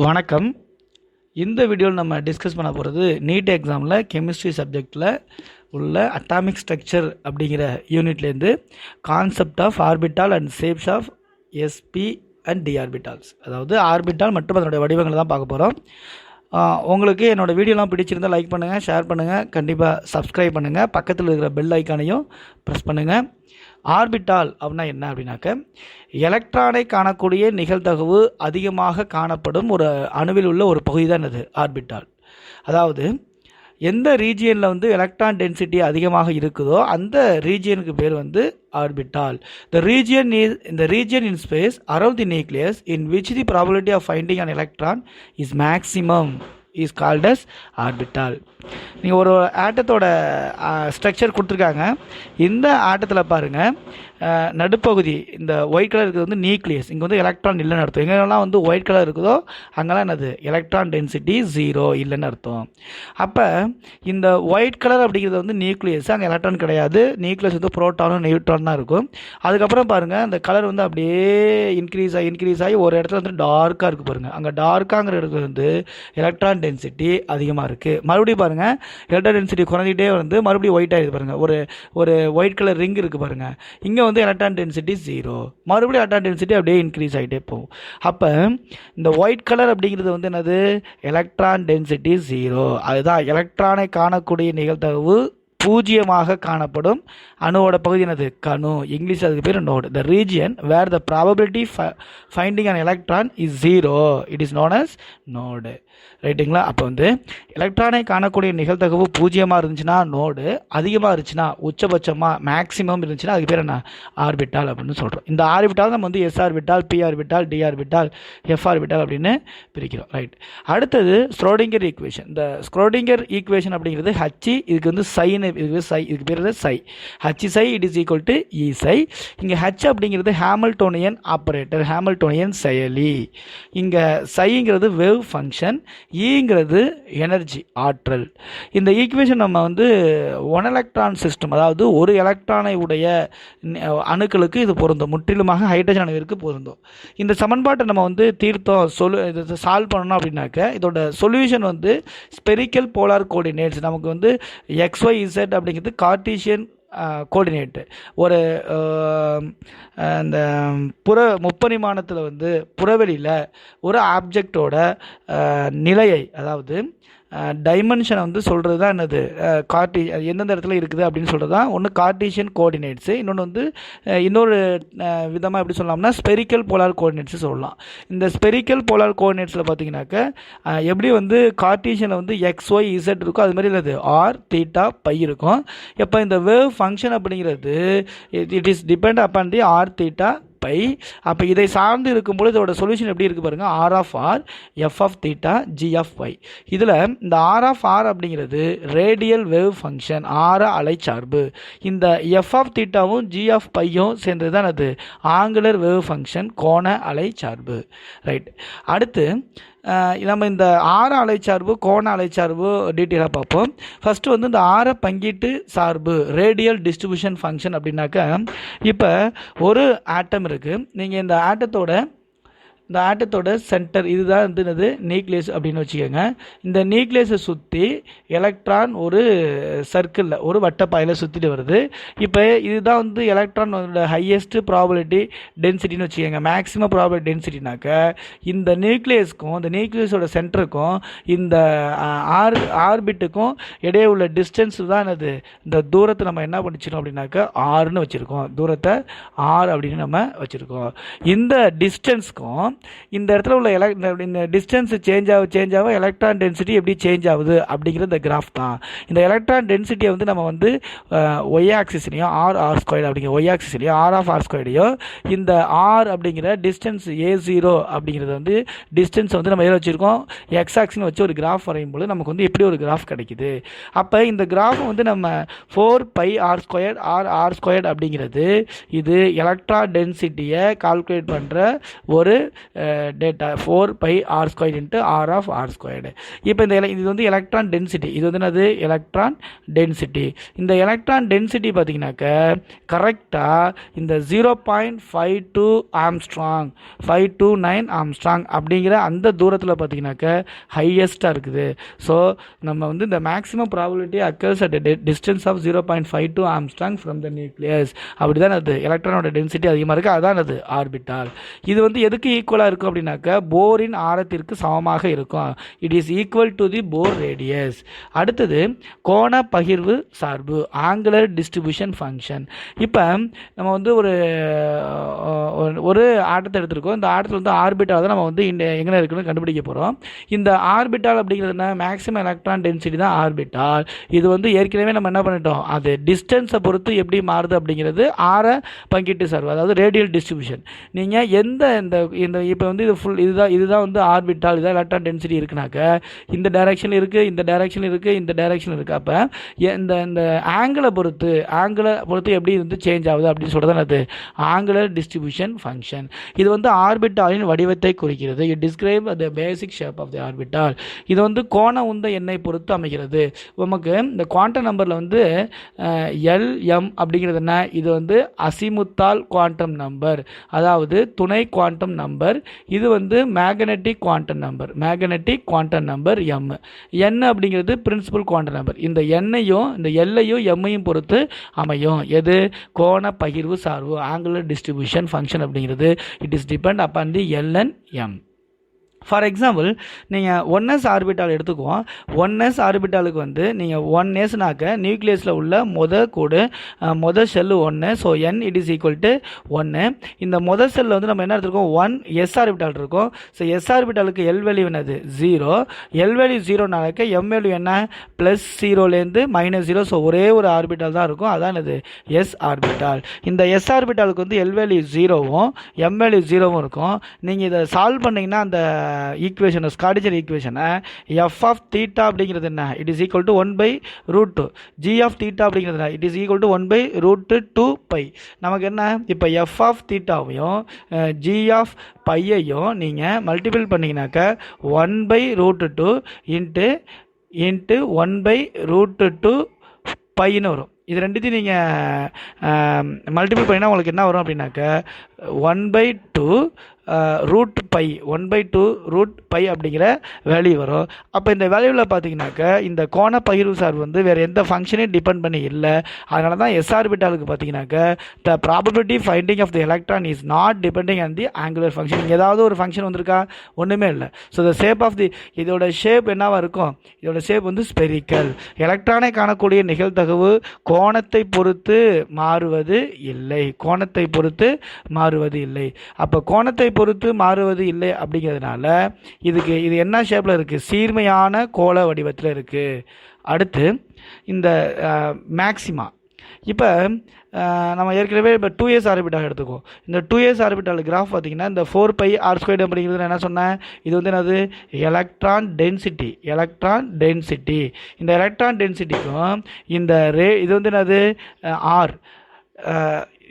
வணக்கம் இந்த வீடியோவில் நம்ம டிஸ்கஸ் பண்ண போகிறது நீட் எக்ஸாமில் கெமிஸ்ட்ரி சப்ஜெக்டில் உள்ள அட்டாமிக் ஸ்ட்ரக்சர் அப்படிங்கிற யூனிட்லேருந்து concept of orbital and shapes of s p and d orbitals அதாவது ஆர்பிட்டால் மற்றும் அதனுடைய வடிவங்களை தான் பார்க்க போகிறோம் உங்களுக்கு என்னோடய வீடியோலாம் பிடிச்சிருந்தால் லைக் பண்ணுங்கள் ஷேர் பண்ணுங்கள் கண்டிப்பாக சப்ஸ்கிரைப் பண்ணுங்கள் பக்கத்தில் இருக்கிற பெல் ஐக்கானையும் ப்ரெஸ் பண்ணுங்கள் ஆர்பிட்டால் அப்படின்னா என்ன அப்படின்னாக்க எலக்ட்ரானை காணக்கூடிய நிகழ்தகவு அதிகமாக காணப்படும் ஒரு அணுவில் உள்ள ஒரு பகுதி தான் இது ஆர்பிட்டால். அதாவது எந்த ரீஜியனில் வந்து எலக்ட்ரான் டென்சிட்டி அதிகமாக இருக்குதோ அந்த ரீஜியனுக்கு பேர் வந்து ஆர்பிட்டால். த ரீஜியன் இஸ் இந்த region in space Arav the nucleus in which the probability of finding an electron is maximum is called as orbital நீங்கள் ஒரு ஆட்டத்தோட ஸ்ட்ரக்சர் கொடுத்துருக்காங்க. இந்த ஆட்டத்தில் பாருங்கள் நடுப்பகுதி இந்த ஒயிட் கலர் இருக்கிறது வந்து நியூக்ளியஸ் இங்கே வந்து எலக்ட்ரான் இல்லைன்னு அர்த்தம். எங்கெல்லாம் வந்து ஒயிட் கலர் இருக்குதோ அங்கெல்லாம் என்னது? எலக்ட்ரான் டென்சிட்டி ஜீரோ இல்லைன்னு அர்த்தம். அப்போ இந்த ஒயிட் கலர் அப்படிங்கிறது வந்து நியூக்ளியஸ் அங்கே எலக்ட்ரான் கிடையாது. நியூக்ளியஸ் வந்து ப்ரோட்டானும் நியூட்ரான் தான் இருக்கும். அதுக்கப்புறம் பாருங்கள் அந்த கலர் வந்து அப்படியே இன்க்ரீஸ் ஆகி இன்க்ரீஸ் ஆகி ஒரு இடத்துல வந்து டார்க்காக இருக்குது பாருங்கள் அங்கே டார்க்காங்கிற இடத்துல வந்து எலக்ட்ரான் டென்சிட்டி அதிகமாக இருக்குது மறுபடியும் பாருங்கள் எலக்ட்ரான் டென்சிட்டி குறைஞ்சிட்டே வந்து மறுபடியும் ஒயிட் ஆகிடுது பாருங்கள் ஒரு ஒரு ஒயிட் கலர் ரிங் இருக்குது பாருங்கள் இங்கே வந்து எலக்ட்ரான் டென்சிட்டி ஜீரோ மறுபடியும் எலக்ட்ரான் டென்சிட்டி அப்படியே இன்க்ரீஸ் ஆகிட்டே போகும். அப்போ இந்த ஒயிட் கலர் அப்படிங்கிறது வந்து என்னது? எலக்ட்ரான் டென்சிட்டி ஜீரோ அதுதான் எலக்ட்ரானை காணக்கூடிய நிகழ்தகவு பூஜ்ஜியமாக காணப்படும். அணுவோட பகுதி என்னது? கணு. இங்கிலீஷ் அதுக்கு பேர் node the region where the probability finding an electron is zero it is known as node ரைட்டுங்களா? அப்போ வந்து எலக்ட்ரானை காணக்கூடிய நிகழ்தகவு பூஜ்ஜியமாக இருந்துச்சுன்னா நோடு அதிகமாக இருந்துச்சுன்னா உச்சபட்சமாக மேக்ஸிமம் இருந்துச்சுன்னா அதுக்கு பேர் என்ன? ஆர்பிட்டால் அப்படின்னு சொல்கிறோம் இந்த ஆர்பிட்டால் நம்ம வந்து S orbital P orbital D orbital F orbital அப்படின்னு பிரிக்கிறோம். ரைட் அடுத்தது ஸ்க்ரோடிங்கர் ஈக்குவேஷன் இந்த ஸ்க்ரோடிங்கர் ஈக்குவேஷன் அப்படிங்கிறது ஹச்சி இதுக்கு வந்து சைன்னு இதுக்கு சை இதுக்கு பேர் வந்து psi H psi it is equal to E psi இங்கே ஹச் அப்படிங்கிறது ஹேமல்டோனியன் ஆப்ரேட்டர் ஹேமல்டோனியன் செயலி. இங்கே சைங்கிறது வேவ் ஃபங்க்ஷன் ஈங்கிறது எனர்ஜி ஆற்றல். இந்த ஈக்குவேஷன் நம்ம வந்து ஒன் எலக்ட்ரான் சிஸ்டம் அதாவது ஒரு எலக்ட்ரானை உடைய அணுக்களுக்கு இது பொருந்தும். முற்றிலுமாக ஹைட்ரஜன் அணுவிற்கு பொருந்தும். இந்த சமன்பாட்டை நம்ம வந்து தீர்த்தம் சொல் இது சால்வ் பண்ணணும் அப்படின்னாக்க இதோட சொல்யூஷன் வந்து ஸ்பெரிக்கல் போலார் கோஆர்டினேட்ஸ் நமக்கு வந்து எக்ஸ்ஒய் இசட் அப்படிங்கிறது கார்டீஷியன் கோஆர்டினேட்டு ஒரு அந்த புற முப்பரிமாணத்தில் வந்து புறவெளியில் ஒரு ஆப்ஜெக்டோட நிலையை அதாவது டைமென்ஷனை வந்து சொல்கிறது தான் என்னது கார்டி எந்தெந்த இடத்துல இருக்குது அப்படின்னு சொல்கிறது தான் ஒன்று கார்டீஷியன் கோஆர்டினேட்ஸு இன்னொன்று வந்து இன்னொரு விதமாக எப்படி சொல்லலாம்னா ஸ்பெரிக்கல் போலார் கோஆர்டினேட்ஸு சொல்லலாம். இந்த ஸ்பெரிக்கல் போலார் கோஆர்டினேட்ஸில் பார்த்தீங்கன்னாக்க எப்படி வந்து கார்டீஷியனில் வந்து எக்ஸ் ஒய் இசட் இருக்கோ அது மாதிரி இல்லது ஆர் தீட்டா பை இருக்கும். இப்போ இந்த வேவ் ஃபங்க்ஷன் அப்படிங்கிறது it is depend upon the r theta phi. அப்போ இதை சார்ந்து இருக்கும்போது இதோட சொல்யூஷன் எப்படி இருக்குது பாருங்கள் R of r F of theta G of y இதில் இந்த ஆர் ஆஃப் ஆர் அப்படிங்கிறது ரேடியல் வேவ் ஃபங்க்ஷன் ஆர அலைச்சார்பு இந்த எஃப் ஆஃப் தீட்டாவும் ஜி ஆஃப் பையும் சேர்ந்தது தான் அது. ஆங்குலர் வேவ் ஃபங்க்ஷன் கோண அலைச்சார்பு ரைட் அடுத்து நம்ம இந்த ஆர அலைச்சார்பு கோண அலைச்சார்பு டீட்டெயிலாக பார்ப்போம். ஃபஸ்ட்டு வந்து இந்த ஆர பங்கீட்டு சார்பு ரேடியல் டிஸ்ட்ரிபியூஷன் ஃபங்க்ஷன் அப்படின்னாக்க இப்போ ஒரு ஆட்டம் இருக்குது நீங்கள் இந்த ஆட்டத்தோட இந்த ஆட்டத்தோட சென்டர் இதுதான் வந்து என்னது? நியூக்ளியஸ் அப்படின்னு வச்சுக்கோங்க. இந்த நியூக்ளியஸை சுற்றி எலக்ட்ரான் ஒரு சர்க்கிளில் ஒரு வட்டப்பாயில் சுற்றிட்டு வருது. இப்போ இதுதான் வந்து எலக்ட்ரானோட ஹையஸ்ட் ப்ராபபிலிட்டி டென்சிட்டின்னு வச்சுக்கோங்க. மேக்ஸிமம் ப்ராபபிலிட்டி டென்சிட்டினாக்க இந்த நியூக்ளியஸ்க்கும் இந்த நியூக்ளியஸோட சென்டருக்கும் இந்த ஆர் ஆர்பிட்டுக்கும் இடையே உள்ள டிஸ்டன்ஸ் தான் என்னது? இந்த தூரத்தை நம்ம என்ன பண்ணிச்சிருக்கோம் அப்படின்னாக்க ஆறுன்னு வச்சுருக்கோம். தூரத்தை ஆறு அப்படின்னு நம்ம வச்சுருக்கோம். இந்த டிஸ்டன்ஸ்க்கும் இந்த இடத்துல உள்ள எலக் இந்த- டிஸ்டன்ஸ் சேஞ்ச் ஆக சேஞ்ச் ஆக எலக்ட்ரான் டென்சிட்டி எப்படி சேஞ்ச் ஆகுது அப்படிங்கிற இந்த கிராஃப் தான். இந்த எலக்ட்ரான் டென்சிட்டியை வந்து நம்ம வந்து ஒய் ஆக்சிஸ்லையும் ஆர் ஆர் ஸ்கொயர் அப்படிங்கிற ஒய் ஆக்சிஸ்லையும் ஆர் ஆஃப் ஆர் ஸ்கொயர்டையோ இந்த ஆர் அப்படிங்கிற டிஸ்டன்ஸ் ஏ ஜீரோ அப்படிங்கிறது வந்து டிஸ்டன்ஸ் வந்து நம்ம எதில் வச்சுருக்கோம்? எக்ஸ் ஆக்சின்னு வச்சு ஒரு கிராஃப் வரையும் போது நமக்கு வந்து எப்படி ஒரு கிராஃப் கிடைக்குது. அப்போ இந்த கிராஃப் வந்து நம்ம four pi r square R r square அப்படிங்கிறது இது எலக்ட்ரா டென்சிட்டியை கால்குலேட் பண்ணுற ஒரு data four pi r square into R of r squared இப்போ இந்த இது வந்து எலக்ட்ரான் டென்சிட்டி இது வந்து என்னது? எலக்ட்ரான் டென்சிட்டி இந்த எலக்ட்ரான் டென்சிட்டி பார்த்தீங்கன்னாக்க கரெக்டாக இந்த zero point five two angstrom five two nine angstrom அப்படிங்கிற அந்த தூரத்தில் பார்த்தீங்கன்னாக்க ஹையஸ்ட்டாக இருக்குது. ஸோ நம்ம வந்து இந்த maximum probability occurs at distance of zero point five two angstrom from the nucleus அப்படி தான் அது. எலக்ட்ரானோட டென்சிட்டி அதிகமாக இருக்குது அதான் அது ஆர்பிட்டால் இது வந்து எதுக்கு ஈக்குவல் ஈக்குவலாக இருக்கும் அப்படின்னாக்கா போரின் ஆரத்திற்கு சமமாக இருக்கும். It is equal to the Bohr radius அடுத்தது கோண பகிர்வு சார்பு ஆங்குலர் டிஸ்ட்ரிபியூஷன் ஃபங்க்ஷன் இப்போ நம்ம வந்து ஒரு ஒரு- ஒரு ஆட்டத்தை எடுத்திருக்கோம். இந்த ஆட்டத்தில் வந்து ஆர்பிட்டால் தான் நம்ம வந்து இந்த எங்கே இருக்குன்னு கண்டுபிடிக்க போகிறோம் இந்த ஆர்பிட்டால் அப்படிங்கிறது என்ன? மேக்ஸிமம் எலக்ட்ரான் டென்சிட்டி தான் ஆர்பிட்டால் இது வந்து ஏற்கனவே நம்ம என்ன பண்ணிட்டோம்? அது டிஸ்டன்ஸை பொறுத்து எப்படி மாறுது அப்படிங்கிறது ஆற பங்கிட்டு சார்பு அதாவது ரேடியல் டிஸ்ட்ரிபியூஷன் நீங்கள் எந்த இந்த இந்த இப்போ வந்து இது ஃபுல் இதுதான் இதுதான் வந்து ஆர்பிட்டால் இதான் எலக்ட்ரான் டென்சிட்டி இருக்குனாக்க இந்த டைரக்ஷன் இருக்குது இந்த டைரக்ஷன் இருக்குது இந்த டைரக்ஷன் இருக்குது அப்போ இந்த இந்த ஆங்கிளை பொறுத்து ஆங்கிளை பொறுத்து எப்படி வந்து சேஞ்ச் ஆகுது அப்படின்னு சொல்கிறது அது ஆங்குலர் டிஸ்ட்ரிபியூஷன் ஃபங்க்ஷன் இது வந்து ஆர்பிட்டாலின் வடிவத்தை குறிக்கிறது. It describe the basic shape of the orbital இது வந்து கோண உந்த எண்ணை பொறுத்து அமைகிறது. நமக்கு இந்த குவாண்டம் நம்பரில் வந்து எல்எம் அப்படிங்கிறது என்ன? இது வந்து அசிமுத்தால் குவாண்டம் நம்பர் அதாவது துணை குவாண்டம் நம்பர் இது வந்து magnetic quantum number magnetic quantum number m n அப்படிங்கிறது பிரின்சிபல் குவாண்டம் நம்பர் இந்த எண்ணையும் இந்த எல்லையும் எம்மையும் பொறுத்து அமையும். எது? கோண பகிர்வு சார்பு ஆங்குலர் டிஸ்ட்ரிபியூஷன் ஃபங்க்ஷன் அப்படிங்கிறது. It is depend upon the l n m for example நீங்கள் ஒன் எஸ் ஆர்பிட்டால் எடுத்துக்குவோம். ஒன் எஸ் ஆர்பிட்டாலுக்கு வந்து நீங்கள் ஒன் எஸ்னாக்க நியூக்ளியஸில் உள்ள மொத கூடு மொத செல்லு ஒன்று so n it is equal to ஒன்று இந்த மொத செல்லில் வந்து நம்ம என்ன எடுத்துருக்கோம்? ஒன் எஸ் ஆர்பிட்டால் இருக்கும். ஸோ எஸ் ஆர்பிட்டாலுக்கு எல் வேல்யூ என்னது? ஜீரோ எல் வேல்யூ ஜீரோனாக்க எம் வேல்யூ என்ன? ப்ளஸ் ஜீரோலேருந்து மைனஸ் ஜீரோ ஸோ ஒரே ஒரு ஆர்பிட்டால் தான் இருக்கும். அதான் என்னது? எஸ் ஆர்பிட்டால் இந்த எஸ் ஆர்பிட்டாலுக்கு வந்து எல் வேல்யூ ஜீரோவும் எம் வேல்யூ ஜீரோவும் இருக்கும். நீங்கள் இதை சால்வ் பண்ணிங்கன்னா அந்த ஈக்குவேஷனை ஸ்காடிஜர் ஈக்குவேஷனை எஃப் ஆஃப் தீட்டா அப்படிங்கிறது என்ன? It is equal to one by root two G of theta அப்படிங்கிறது என்ன? It is equal to one by root two pi நமக்கு என்ன? இப்போ எஃப் ஆஃப் தீட்டாவையும் ஜி ஆஃப் பையையும் நீங்கள் multiple பண்ணிங்கனாக்க one by root two into into one by root two பையன்னு வரும். இது ரெண்டுத்தையும் நீங்கள் மல்டிபிள் பண்ணினா உங்களுக்கு என்ன வரும் அப்படின்னாக்க one by two root pi one by two root pi அப்படிங்கிற வேல்யூ வரும். அப்போ இந்த வேல்யூவில் பார்த்தீங்கன்னாக்க இந்த கோண பகிர்வு சார்பு வந்து வேறு எந்த ஃபங்க்ஷனையும் டிபெண்ட் பண்ணி இல்லை. அதனால தான் எஸ்ஆர்பிட்டாலுக்கு பார்த்தீங்கன்னாக்க the probability finding of the electron is not depending on the angular function ஏதாவது ஒரு ஃபங்க்ஷன் வந்திருக்கா? ஒன்றுமே இல்லை. So the shape of the இதோட ஷேப் என்னவாக இருக்கும்? இதோட ஷேப் வந்து ஸ்பெரிக்கல் எலக்ட்ரானை காணக்கூடிய நிகழ்தகவு கோணத்தை பொறுத்து மாறுவது இல்லை. கோணத்தை பொறுத்து மாறுவது இல்லை. அப்போ கோணத்தை பொறுத்து மாறுவது இல்லை அப்படிங்கிறதுனால இதுக்கு இது என்ன ஷேப்பில் இருக்குது சீர்மையான கோள வடிவத்தில் இருக்குது அடுத்து இந்த மேக்சிமா இப்போ நம்ம ஏற்கனவே இப்போ டூ இயர்ஸ் ஆர்பிட்டாக எடுத்துக்கோம் இந்த டூ இயர்ஸ் ஆர்பிட்டால் கிராஃப் பார்த்திங்கன்னா இந்த ஃபோர் பை ஆர் ஸ்கொயர் அப்படிங்கிறது நான் என்ன சொன்னேன்? இது வந்து என்னது? எலக்ட்ரான் டென்சிட்டி எலக்ட்ரான் டென்சிட்டி இந்த எலக்ட்ரான் டென்சிட்டிக்கும் இந்த ரே இது வந்து என்னது? ஆர்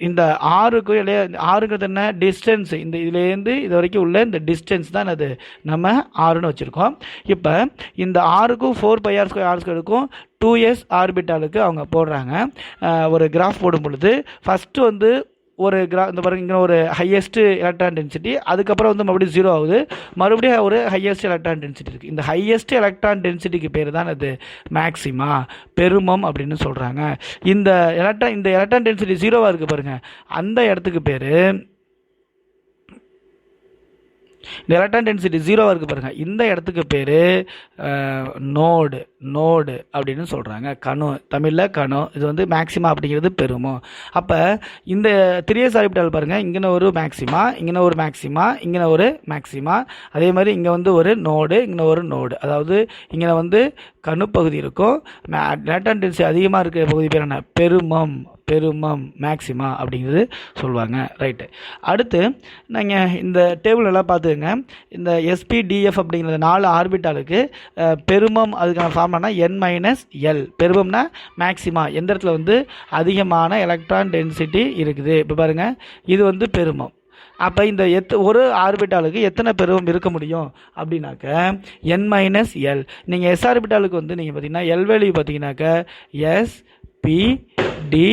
இந்த ஆறுக்கும் இடையே ஆறுங்கிறது என்ன? டிஸ்டன்ஸ் இந்த இதுலேருந்து இது வரைக்கும் உள்ள இந்த டிஸ்டன்ஸ் தான் அது. நம்ம ஆறுன்னு வச்சுருக்கோம். இப்போ இந்த ஆறுக்கும் four pi r square R ஸ்கொயருக்கும் two இயர்ஸ் ஆர்பிட்டாலுக்கு அவங்க போடுறாங்க. ஒரு கிராஃப் போடும் பொழுது ஃபஸ்ட்டு வந்து ஒரு கிரா இந்த பாருங்க இங்கே ஒரு ஹையஸ்ட்டு எலக்ட்ரான் டென்சிட்டி அதுக்கப்புறம் வந்து மறுபடியும் ஜீரோ ஆகுது. மறுபடியும் ஒரு ஹையஸ்ட் எலக்ட்ரான் டென்சிட்டி இருக்குது இந்த ஹையஸ்ட் எலக்ட்ரான் டென்சிட்டிக்கு பேர் தான் அது மேக்ஸிமா பெருமம் அப்படின்னு சொல்கிறாங்க இந்த எலக்ட்ரான் இந்த எலக்ட்ரான் டென்சிட்டி ஜீரோவாக இருக்குது பாருங்கள் அந்த இடத்துக்கு பேர் இந்த எலக்ட்ரான் டென்சிட்டி ஜீரோவாக இருக்குது பாருங்கள் இந்த இடத்துக்கு பேர் நோடு நோடு அப்படின்னு சொல்கிறாங்க கணு தமிழில் கணு இது வந்து மேக்சிமா அப்படிங்கிறது பெருமோ. அப்போ இந்த த்ரீஎஸ் ஆர்பிட்டால் பாருங்கள் இங்கே ஒரு மேக்சிமா இங்கே ஒரு மேக்சிமா இங்கே ஒரு மேக்சிமா அதே மாதிரி இங்கே வந்து ஒரு நோடு இங்கே ஒரு நோடு அதாவது இங்கே வந்து கணு பகுதி இருக்கும். எலக்ட்ரான் டென்சிட்டி அதிகமாக இருக்கிற பகுதி பேர் என்ன? பெருமம். பெருமம் மேக்சிமா அப்படிங்கிறது சொல்லுவாங்க. ரைட்டு அடுத்து நீங்கள் இந்த டேபிள் எல்லாம் பார்த்துக்கங்க. இந்த எஸ்பிடிஎஃப் அப்படிங்கிறது நாலு ஆர்பிட்டாலுக்கு பெருமம் அதுக்கான ஃபார்முலானா என் மைனஸ் எல் பெருமம்னா மேக்சிமா எந்த இடத்துல வந்து அதிகமான எலக்ட்ரான் டென்சிட்டி இருக்குது? இப்போ பாருங்கள் இது வந்து பெருமம். அப்போ இந்த எத் ஒரு ஆர்பிட்டாலுக்கு எத்தனை பெருவம் இருக்க முடியும்? அப்படின்னாக்க என் மைனஸ் எல் நீங்கள் எஸ் ஆர்பிட்டாலுக்கு வந்து நீங்கள் பார்த்தீங்கன்னா எல் வேல்யூ பார்த்தீங்கன்னாக்க எஸ் பி டி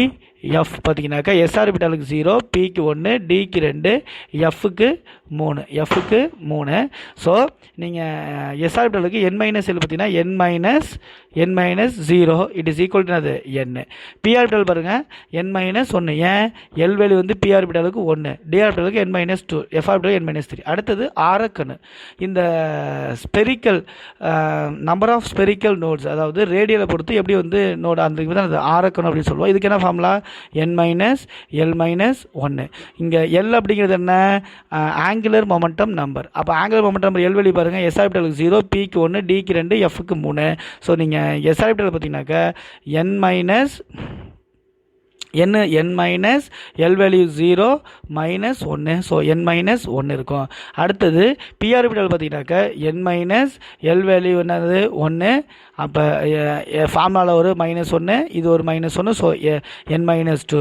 எஃப் பார்த்தீங்கன்னாக்கா எஸ்ஆர்பி டாலுக்கு ஜீரோ பிக்கு ஒன்று டிக்கு ரெண்டு எஃப்க்கு மூணு. எஃப்க்கு மூணு. ஸோ நீங்கள் எஸ் ஆர்பிட்டலுக்கு என் மைனஸ் எல் பார்த்தீங்கன்னா n minus n minus zero it is equal to அது என் பி பாருங்கள் என் மைனஸ் ஒன்று ஏன்? எல் வேல்யூ வந்து பிஆர்பிட்டலுக்கு ஒன்று d n minus two f orbital n minus three அடுத்தது ஆரக்கணு இந்த spherical number of spherical nodes அதாவது ரேடியோவில் பொறுத்து எப்படி வந்து நோட் அந்த தான் அது. ஆரக்கணு அப்படின்னு சொல்லுவோம். இதுக்கு என்ன formula n minus l minus ஒன்று இங்கே எல் அப்படிங்கிறது என்ன? ஆங்குலர் மொமெண்டம் நம்பர் அப்போ ஆங்குலர் மொமெண்டம் நம்பர் எல்வெளி பாருங்கள் எஸ் ஆர்பிட்டலுக்கு ஜீரோ பிக்கு ஒன்று டிக்கு ரெண்டு எஃப்க்கு மூணு. ஸோ நீங்கள் எஸ் ஆர்பிட்டல் பார்த்தீங்கன்னாக்கா n minus n n minus l value zero minus ஒன்று ஸோ என் மைனஸ் ஒன்று இருக்கும். அடுத்தது பிஆர்பிடல் பார்த்தீங்கன்னாக்க பார்த்தீங்கன்னாக்கா என் மைனஸ் எல் வேல்யூ என்னது? ஒன்று அப்போ ஃபார்முலாவில் ஒரு மைனஸ் ஒன்று இது ஒரு மைனஸ் ஒன்று ஸோ என் மைனஸ் டூ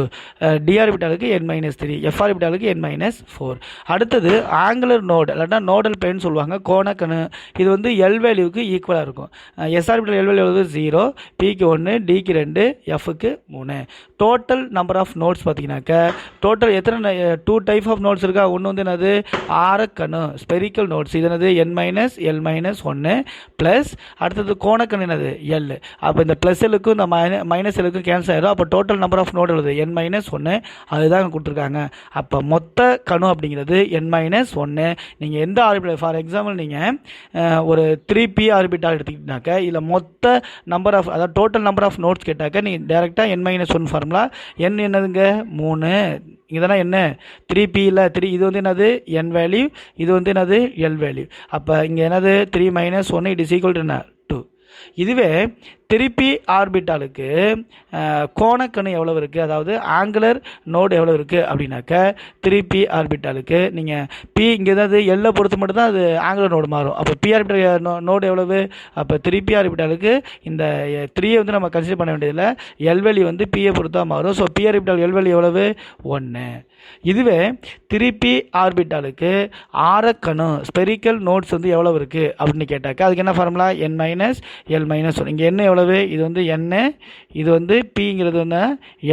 டிஆர்பிட்டாலுக்கு என் மைனஸ் த்ரீ எஃப்ஆர்பிட்டாலுக்கு என் மைனஸ் ஃபோர் அடுத்தது ஆங்குலர் நோடு இல்லாட்டா நோடல் பெயின் சொல்லுவாங்க கோணக்கணு. இது வந்து எல் வேல்யூக்கு ஈக்குவலாக இருக்கும். எஸ்ஆர்பிடல் எல் வேல்யூ ஜீரோ பிக்கு ஒன்று டிக்கு ரெண்டு எஃப்க்கு மூணு. டோட்டல் நம்பர் ஆஃப் நோட்ஸ் பார்த்தீங்கன்னாக்க டோட்டல் எத்தனை டூ டைப் ஆஃப் நோட்ஸ் இருக்கா? ஒன்று வந்து என்னது? ஆரக்கணு ஸ்பெரிக்கல் நோட்ஸ் இது என்னது? என் மைனஸ் எல் மைனஸ் ஒன்று ப்ளஸ் அடுத்தது கோணக்கணு என்னது? எல் அப்போ இந்த ப்ளஸ் எல்லுக்கும் இந்த மைன மைனஸ் எல்லுக்கும் கேன்சல் ஆயிடும் அப்போ டோட்டல் நம்பர் ஆஃப் நோட் எழுது என் மைனஸ் ஒன்று அதுதான் கொடுத்துருக்காங்க. அப்போ மொத்த கணு அப்படிங்கிறது என் மைனஸ் ஒன்று நீங்கள் எந்த ஆர்பிட்டல் ஃபார் எக்ஸாம்பிள் நீங்கள் ஒரு த்ரீ பி ஆர்பிட்டால் எடுத்துக்கிட்டாக்க இதில் மொத்த நம்பர் ஆஃப் அதாவது டோட்டல் நம்பர் ஆஃப் நோட்ஸ் கேட்டாக்க நீங்கள் டேரெக்டாக n minus one formula n என்னதுங்க? மூணு. இதெல்லாம் என்ன? த்ரீ பியில் த்ரீ இது வந்து என்னது? என் வேல்யூ இது வந்து என்னது? எல் வேல்யூ அப்போ இங்கே என்னது? த்ரீ மைனஸ் ஒன்று இட் இஸ் ஈக்குவல் டு என்ன? இதுவே திருப்பி ஆர்பிட்டாலுக்கு கோணக்கணு எவ்வளோ இருக்குது அதாவது ஆங்குலர் நோடு எவ்வளோ இருக்குது அப்படின்னாக்க திருப்பி ஆர்பிட்டாலுக்கு நீங்கள் பி இங்கே ஏதாவது எல்லை பொறுத்து மட்டும்தான் அது ஆங்குலர் நோடு மாறும். அப்போ பி ஆர்பிட்டல் நோடு எவ்வளவு? அப்போ திருப்பி ஆர்பிட்டாலுக்கு இந்த த்ரீயை வந்து நம்ம கன்சிடர் பண்ண வேண்டியதில்லை. எல்வெளி வந்து பியை பொறுத்து தான் மாறும். ஸோ பி ஆர்பிட்டால் எல்வெளி எவ்வளவு? ஒன்று இதுவே திருப்பி ஆர்பிட்டாலுக்கு ஆரக்கணு ஸ்பெரிக்கல் நோட்ஸ் வந்து எவ்வளோ இருக்குது அப்படின்னு கேட்டாக்க அதுக்கு என்ன formula n minus l minus one இங்கே என்ன எவ்வளவு? இது வந்து என்ன இது வந்து பிங்கிறது வந்து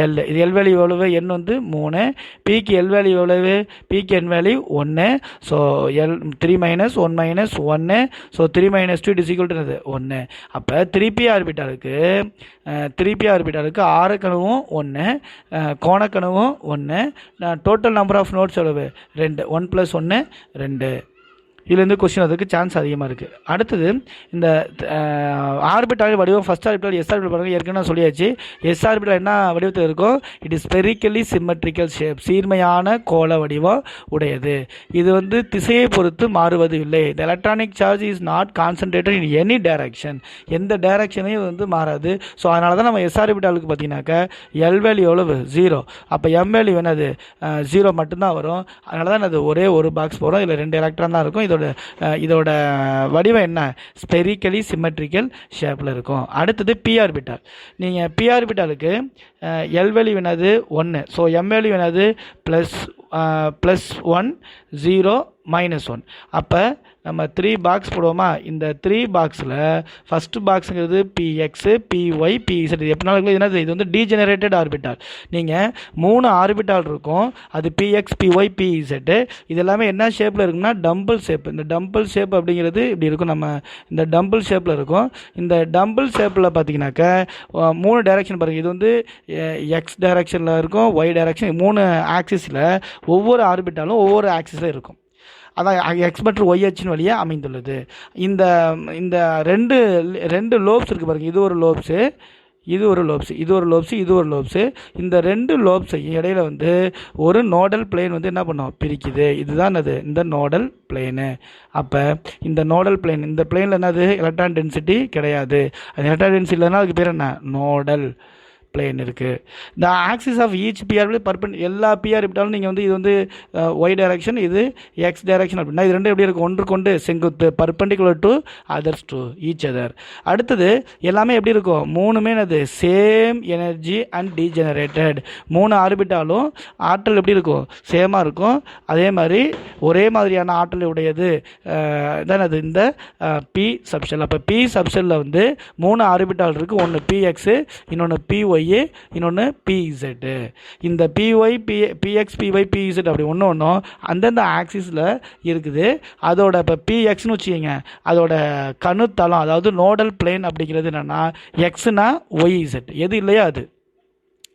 எல் இது எல் வேல்யூ எவ்வளவு? என் வந்து மூணு. பிக்கு எல் வேல்யூ எவ்வளவு? பிக்கு என் வேல்யூ ஒன்று so l three minus one minus ஒன்று ஸோ த்ரீ மைனஸ் டூ டிசிக்கல்ட்டுனது ஒன்று அப்போ திருப்பி ஆர்பிட்டாலுக்கு திருப்பி ஆர்பிட்டாலுக்கு ஆரக்கணுவும் ஒன்று கோணக்கணுவும் ஒன்று டோட்டல் நம்பர் ஆஃப் நோட்ஸ் எவ்வளவு ரெண்டு ஒன் ப்ளஸ் ஒன்று ரெண்டு. இதுலேருந்து கொஸ்டின் வரதுக்கு சான்ஸ் அதிகமாக இருக்குது அடுத்தது இந்த ஆர்பிட்டால் வடிவம் ஃபஸ்ட் ஆர்பிட்டால் எஸ் ஆர்பிட்டல் பாருங்கள் ஏற்கனவே சொல்லியாச்சு. எஸ் ஆர்பிட்டால் என்ன வடிவத்தில் இருக்கும் it is spherically symmetrical shape சீர்மையான கோள வடிவம் உடையது. இது வந்து திசையை பொறுத்து மாறுவது இல்லை. இந்த electronic charge is not concentrated in any direction எந்த டைரக்ஷனையும் வந்து மாறாது. ஸோ அதனால தான் நம்ம எஸ் ஆர்பிட்டாலுக்கு பார்த்தீங்கன்னாக்கா எல் வேல்யூ எவ்வளவு? ஜீரோ அப்போ எம் வேல்யூ என்னது? ஜீரோ மட்டும்தான் வரும். அதனால தான் அது ஒரே ஒரு பாக்ஸ் போகிறோம் இதில் ரெண்டு எலக்ட்ரான் தான் இருக்கும். இதோட இதோட வடிவம் என்ன? ஸ்பெரிக்கலி சிமெட்ரிக்கல் ஷேப்பில் இருக்கும். அடுத்தது பிஆர்பிட்டால் நீங்கள் பிஆர்பிட்டாலுக்கு எல் ஒன்று so M value plus plus one zero minus one அப்போ நம்ம த்ரீ பாக்ஸ் போடுவோமா? இந்த த்ரீ பாக்ஸில் first பாக்ஸுங்கிறது P X P Y P Z இது எப்படினாலும் என்னது? இது வந்து டீஜெனரேட்டட் ஆர்பிட்டால் நீங்கள் மூணு ஆர்பிட்டால் இருக்கும். அது பிஎக்ஸ் பிஒய் பிஇசட்டு இது எல்லாமே என்ன ஷேப்பில் இருக்குன்னா டம்பிள் ஷேப் இந்த டம்பிள் ஷேப் அப்படிங்கிறது இப்படி இருக்கும். நம்ம இந்த டம்பிள் ஷேப்பில் இருக்கும். இந்த டம்பிள் ஷேப்பில் பார்த்தீங்கன்னாக்கா மூணு டைரக்ஷன் பாருங்கள் இது வந்து எக்ஸ் டைரக்ஷனில் இருக்கும் ஒய் டைரக்ஷன் மூணு ஆக்சிஸில் ஒவ்வொரு ஆர்பிட்டாலும் ஒவ்வொரு ஆக்சிஸில் இருக்கும். அதான் எக்ஸ் மற்றும் ஒய் அச்சின் வழியாக அமைந்துள்ளது. இந்த இந்த ரெண்டு ரெண்டு லோப்ஸ் இருக்குது பாருங்கள் இது ஒரு லோப்ஸு இது ஒரு லோப்ஸு இது ஒரு லோப்ஸு இது ஒரு லோப்ஸு இந்த ரெண்டு லோப்ஸையும் இடையில வந்து ஒரு நோடல் பிளேன் வந்து என்ன பண்ணும்? பிரிக்குது. இதுதான் அது இந்த நோடல் பிளேனு அப்போ இந்த நோடல் பிளேன் இந்த பிளேனில் என்னது? எலக்ட்ரான் டென்சிட்டி கிடையாது. அது எலக்ட்ரான் டென்சிட்டி இல்லைன்னா அதுக்கு பேர் என்ன? நோடல் பிளேன் இருக்குது இந்த ஆக்சிஸ் ஆஃப் ஈச் பிஆர் பர்பன் எல்லா பிஆர் விட்டாலும் நீங்கள் வந்து இது வந்து ஒய் டைரக்ஷன் இது எக்ஸ் டைரக்ஷன் அப்படின்னா இது ரெண்டும் எப்படி இருக்கும்? ஒன்று கொண்டு செங்குத்து perpendicular to others to each other அடுத்தது எல்லாமே எப்படி இருக்கும்? மூணுமே என்னது? சேம் எனர்ஜி அண்ட் டீஜெனரேட்டட் மூணு ஆர்பிட்டாலும் ஆற்றல் எப்படி இருக்கும்? சேமாக இருக்கும். அதே மாதிரி ஒரே மாதிரியான ஆற்றல் உடையது தான் அது இந்த பி சப்ஷெல் அப்போ பி சப்ஷெல்லில் வந்து மூணு ஆர்பிட்டால் இருக்குது ஒன்று பிஎக்ஸு இன்னொன்று பிஒய் இன்னொன்று பிஇசெட்டு இந்த P Y P P X P Y P Z அப்படி ஒன்று ஒன்றும் அந்தந்த ஆக்சிஸில் இருக்குது. அதோட இப்போ பிஎக்ஸ்னு வச்சுக்கோங்க. அதோட கணுத்தளம் அதாவது நோடல் பிளேன் அப்படிங்கிறது என்னென்னா எக்ஸ்னா ஒய்இசெட் எது இல்லையா அது.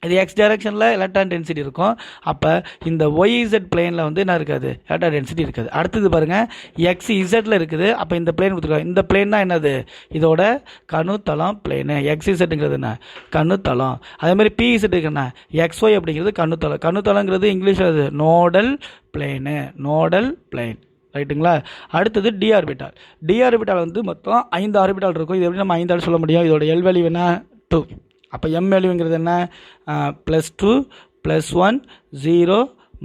இது எக்ஸ் டைரக்ஷனில் எலக்ட்ரான் டென்சிட்டி இருக்கும். அப்போ இந்த ஒய்இசட் பிளேனில் வந்து என்ன இருக்காது? எலக்ட்ரான் டென்சிட்டி இருக்காது. அடுத்தது பாருங்கள் எக்ஸ் இசட்டில் இருக்குது. அப்போ இந்த பிளேன் கொடுத்துருக்காங்க. இந்த பிளேன் தான் என்னது? இதோட கணுத்தளம் பிளேனு எக்ஸ் இசட்டுங்கிறது என்ன? கணுத்தளம். அதே மாதிரி பி இசட் இருக்குன்னா எக்ஸ் ஒய் அப்படிங்கிறது கணுத்தளம். கணுத்தளங்கிறது இங்கிலீஷில் அது நோடல் பிளேனு நோடல் பிளேன் ரைட்டுங்களா அடுத்தது டி ஆர்பிட்டால் டி ஆர்பிட்டால் வந்து மொத்தம் ஐந்து ஆர்பிட்டால் இருக்கும். இது எப்படி நம்ம ஐந்தாள் சொல்ல முடியும்? இதோட எல் வேல்யூ என்ன? டூ அப்போ எம் வேல்யூங்கிறது என்ன? Plus two plus one zero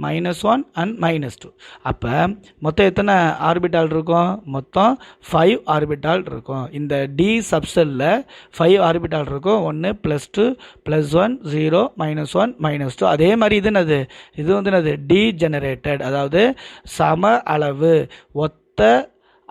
minus one and minus two அப்போ மொத்தம் எத்தனை ஆர்பிட்டால் இருக்கும்? மொத்தம் ஃபைவ் ஆர்பிட்டால் இருக்கும். இந்த டி சப்செல்லில் ஃபைவ் ஆர்பிட்டால் இருக்கும். ஒன்று plus two plus one zero minus one minus two அதே மாதிரி இது என்னது? இது வந்து என்னது? டி ஜெனரேட்டட் அதாவது சம அளவு. ஒத்த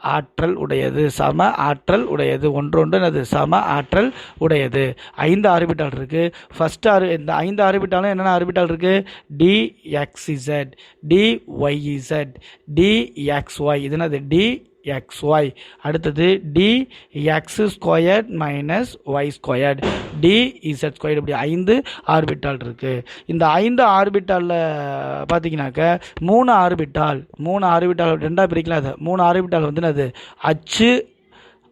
ஆற்றல் உடையது சம ஆற்றல் உடையது ஒன்றொன்று அது சம ஆற்றல் உடையது. ஐந்து ஆர்பிட்டால் இருக்குது ஃபஸ்ட் ஆர் இந்த ஐந்து ஆர்பிட்டாலும் என்னென்ன ஆர்பிட்டால் இருக்குது D X Z D Y Z D X Y இது என்னது? டி எக்ஸ் ஒய் அடுத்தது D X squared minus Y squared D Z squared இப்படி ஐந்து ஆர்பிட்டால் இருக்குது இந்த ஐந்து ஆர்பிட்டாலில் பார்த்தீங்கன்னாக்க மூணு ஆர்பிட்டால் மூணு ஆர்பிட்டால் ரெண்டாக பிரிக்கலாம் அது மூணு ஆர்பிட்டால் வந்து அது அச்சு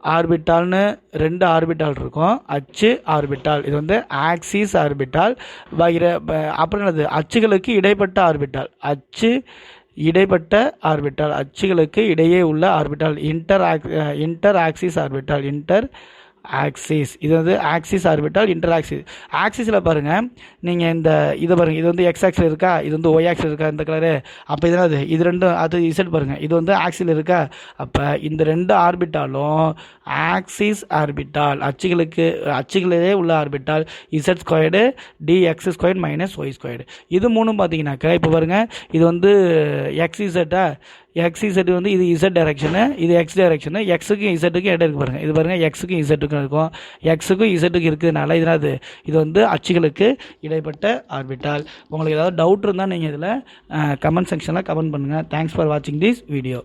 ஆர்பிட்டால்னு ரெண்டு ஆர்பிட்டால் இருக்கும். அச்சு ஆர்பிட்டால். இது வந்து ஆக்சிஸ் ஆர்பிட்டால். வகிர அப்புறம் என்னது? அச்சுகளுக்கு இடைப்பட்ட ஆர்பிட்டால். அச்சு இடைப்பட்ட ஆர்பிட்டால் அச்சுகளுக்கு இடையே உள்ள orbital inter inter axis orbital inter axis இது வந்து ஆக்சிஸ் ஆர்பிட்டால் இன்டர் ஆக்சிஸ் ஆக்சிஸில் பாருங்கள் நீங்கள் இந்த இதை பாருங்கள் இது வந்து எக்ஸ் ஆக்சில் இருக்கா இது வந்து ஒய் ஆக்சில் இருக்கா இந்த கலரு அப்போ இது என்னது? இது ரெண்டும் அது இசட் பாருங்கள் இது வந்து ஆக்சில் இருக்கா? அப்போ இந்த ரெண்டு ஆர்பிட்டாலும் ஆக்சிஸ் ஆர்பிட்டால் அச்சுகளுக்கு அச்சுகளிலே உள்ள orbital Z squared D X square minus Y squared இது மூணும் பார்த்தீங்கன்னாக்கா இப்போ பாருங்கள் இது வந்து எக்ஸ் இசட்டா எக்ஸ் இசட் வந்து இது இசட் டைரக்ஷனு இது எக்ஸ் டைரக்ஷனு எக்ஸுக்கும் இசட்டுக்கும் இடம் இருக்கு பாருங்கள் இது பாருங்கள் எக்ஸுக்கும் இசட்டுக்கும் இருக்கும். எக்ஸுக்கும் இசட்டுக்கும் இருக்கிறதுனால இதனால் இது வந்து அச்சுகளுக்கு இடைப்பட்ட ஆர்பிட்டால். உங்களுக்கு ஏதாவது டவுட் இருந்தால் நீங்கள் இதில் கமெண்ட் செக்ஷனில் கமெண்ட் பண்ணுங்கள் தேங்க்ஸ் ஃபார் வாட்சிங் திஸ் வீடியோ